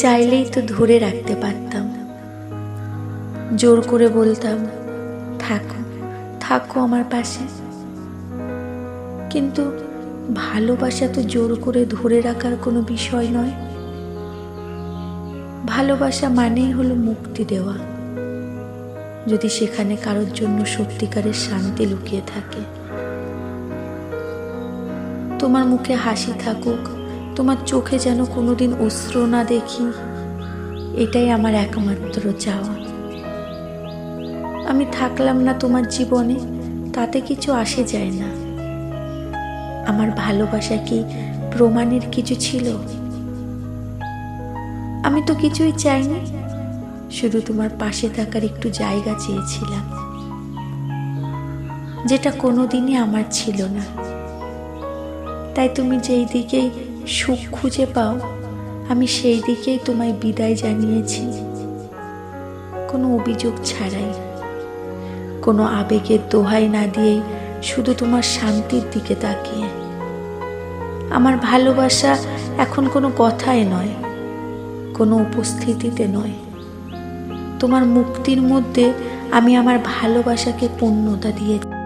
চাইলেই তো ধরে রাখতে পারতাম। জোর করে বলতাম, থাকো থাকো আমার পাশে। কিন্তু ভালোবাসা তো জোর করে ধরে রাখার কোনো বিষয় নয়। ভালোবাসা মানেই হলো মুক্তি দেওয়া। যদি সেখানে কারোর জন্য সত্যিকারের শান্তি লুকিয়ে থাকে। তোমার মুখে হাসি থাকুক তোমার চোখে যেন কোনোদিন অস্ত্র না দেখি, এটাই আমার একমাত্র চাওয়া। আমি থাকলাম না তোমার জীবনে, তাতে কিছু আসে যায় না। আমার ভালোবাসা কি প্রমাণের কিছু ছিল? আমি তো কিছুই চাইনি, শুধু তোমার পাশে থাকার একটু জায়গা চেয়েছিলাম, যেটা কোনোদিনই আমার ছিল না। তাই তুমি যেই দিকেই সুখ খুঁজে পাও। আমি সেই দিকেই তোমায় বিদায় জানিয়েছি। কোনো অভিযোগ ছাড়াই। কোনো আবেগের দোহাই না দিয়েই শুধু তোমার শান্তির দিকে তাকিয়ে। আমার ভালোবাসা এখন কোনো কথায় নয়, কোনো উপস্থিতিতে নয়। তোমার মুক্তির মধ্যে আমি আমার ভালোবাসাকে পূর্ণতা দিয়েছি।